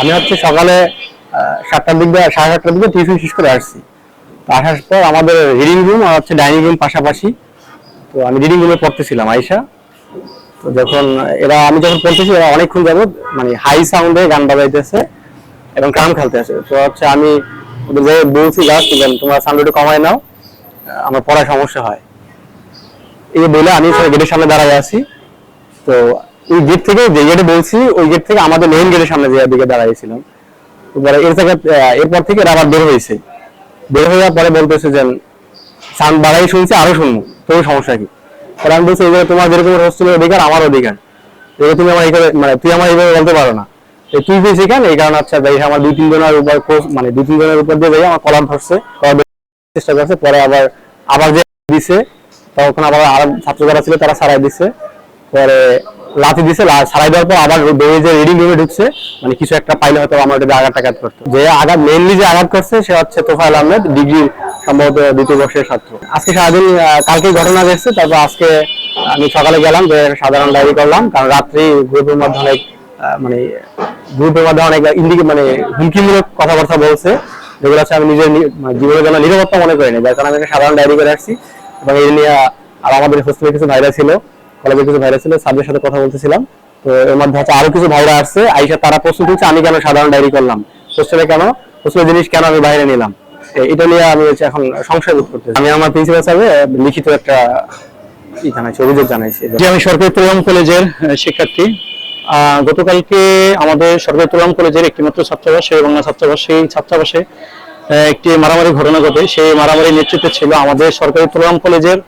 আমি হচ্ছে সকালে সাতটার দিক দিয়ে, সাড়ে সাতটার দিকে টিউশন শেষ করে আসছি। তো আসার পর আমাদের রিডিং রুম আর হচ্ছে ডাইনিং রুম পাশাপাশি। তো আমি রিডিং রুমে পড়তেছিলাম আইসা তো যখন, এরা, আমি যখন পড়তেছি, এরা অনেকক্ষণ যাবত মানে হাই সাউন্ডে গান বাজাইতেছে এবং কাম খেলতে আছে তো হচ্ছে আমি ওদের যে বলছি লাস্ট তোমরা সাউন্ড একটু কমায় নাও আমার পড়ার সমস্যা হয়। এই বলে আমি গেটের সামনে দাঁড়ায় আছি। তো এই গেট থেকে যে গেটে বলছি, ওই গেট থেকে আমাদের মেইন গেটের সামনে যে দিকে দাঁড়াইছিলাম। এর থেকে এরপর থেকে আবার বের হয়েছে। বের হয়ে যাওয়ার পরে বলতেছে যে, সাউন্ড বাড়াই শুনছি, আরও শুনব। তোর সমস্যা কি? তাহলে আমি বলছি এবারে তোমার যেরকম হোস্টেলের অধিকার আমার অধিকার। এবার তুমি আমার এইভাবে মানে তুই আমার এইভাবে বলতে পারো না। তো তুই তুই শেখান এই কারণে আচ্ছা যাই আমার দুই তিন জনের উপর কোর্স মানে দুই তিন জনের উপর দিয়ে যাই আমার কলার ধরছে চেষ্টা করছে, পরে আবার আবার যে দিছে, তখন আবার আর ছাত্র যারা ছিল তারা সারাই দিছে। পরে লাথি দিছে সারাই দেওয়ার পর আবার দৌড়ে যে রিডিং রুমে ঢুকছে মানে কিছু একটা পাইলে হয়তো আমার ওটা আঘাত টাঘাত করতো। যে আঘাত মেইনলি যে আঘাত করছে, সে হচ্ছে তোফায়েল আহমেদ ডিগ্রি সম্ভবত দ্বিতীয় বর্ষের ছাত্র। আজকে সারাদিন কালকে ঘটনা ঘটছে, তারপর আজকে আমি সকালে গেলাম, যে সাধারণ ডায়েরি করলাম, কারণ রাত্রি গ্রুপের মধ্যে অনেক মানে গ্রুপের মধ্যে অনেক ইন্ডিকে মানে হুমকিমূলক কথাবার্তা বলছে, যেগুলো হচ্ছে আমি নিজের মানে জীবনের জন্য নিরাপত্তা মনে করিনি। যার কারণে আমি সাধারণ ডায়েরি করে আসছি। এবং এই নিয়ে, আর আমাদের হোস্টেলে কিছু ভাইরা ছিল কলেজে কিছু ভাইরা ছিল সাবজের সাথে কথা বলতেছিলাম। তো এর মধ্যে হচ্ছে আরও কিছু ভাইরা আসছে, আইসা তারা প্রশ্ন তুলছে, আমি কেন সাধারণ ডায়েরি করলাম? হোস্টেলে কেন? হোস্টেলের জিনিস কেন আমি বাইরে নিলাম? এটা নিয়ে আমি হচ্ছে এখন সংশয় বোধ করতেছি। আমি আমার প্রিন্সিপাল স্যারকে লিখিত একটা ই জানাইছি, অভিযোগ জানাইছি। যে আমি সরকারি তুলাম কলেজের শিক্ষার্থী। গতকালকে আমাদের সরকারি তুলাম কলেজের একটি মাত্র ছাত্রাবাস বাংলা ছাত্রাবাস, সেই ছাত্রাবাসে একটি মারামারি ঘটনা ঘটে। সেই মারামারি নেতৃত্বে ছিল আমাদের সরকারি তুলাম কলেজের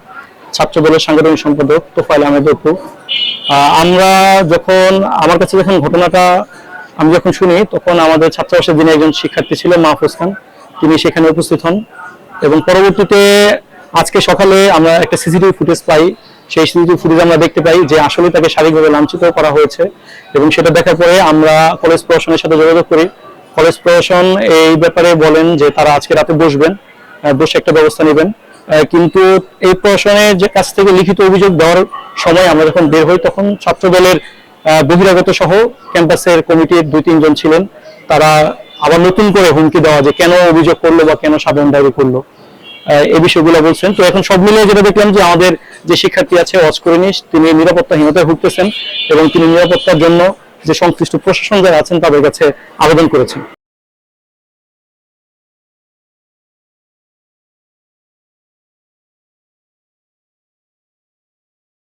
ছাত্র দলের সাংগঠনিক সম্পাদক তোফাইল আহমেদ অপু। আমরা যখন, আমার কাছে যখন ঘটনাটা আমি যখন শুনি, তখন আমাদের ছাত্রাবাসের যিনি একজন শিক্ষার্থী ছিল, মাহফুজ খান, তিনি সেখানে উপস্থিত হন এবং পরবর্তীতে আজকে সকালে আমরা একটা সিসিটিভি ফুটেজ পাই। সেই সিসিটিভি ফুটেজ আমরা দেখতে পাই যে আসলে তাকে শারীরিকভাবে লাঞ্ছিত করা হয়েছে এবং সেটা দেখার পরে আমরা কলেজ প্রশাসনের সাথে যোগাযোগ করি। কলেজ প্রশাসন এই ব্যাপারে বলেন যে তারা আজকে রাতে বসবেন বসে একটা ব্যবস্থা নেবেন। কিন্তু এই প্রশাসনের যে কাছ থেকে লিখিত অভিযোগ দেওয়ার সময় আমরা যখন বের হই, তখন ছাত্র দলের বহিরাগত সহ ক্যাম্পাসের কমিটির দুই, তিনজন ছিলেন। তারা আবার নতুন করে হুমকি দেওয়া যে কেন অভিযোগ করল বা কেন সাধারণ ডায়েরি করল এই বিষয়গুলো বলছেন। তো এখন সব মিলিয়ে যেটা দেখলাম যে আমাদের যে শিক্ষার্থী আছে অস্করিনী তিনি নিরাপত্তাহীনতায় ভুগতেছেন এবং তিনি নিরাপত্তার জন্য যে সংশ্লিষ্ট প্রশাসন যারা আছেন, তাদের কাছে আবেদন করেছেন।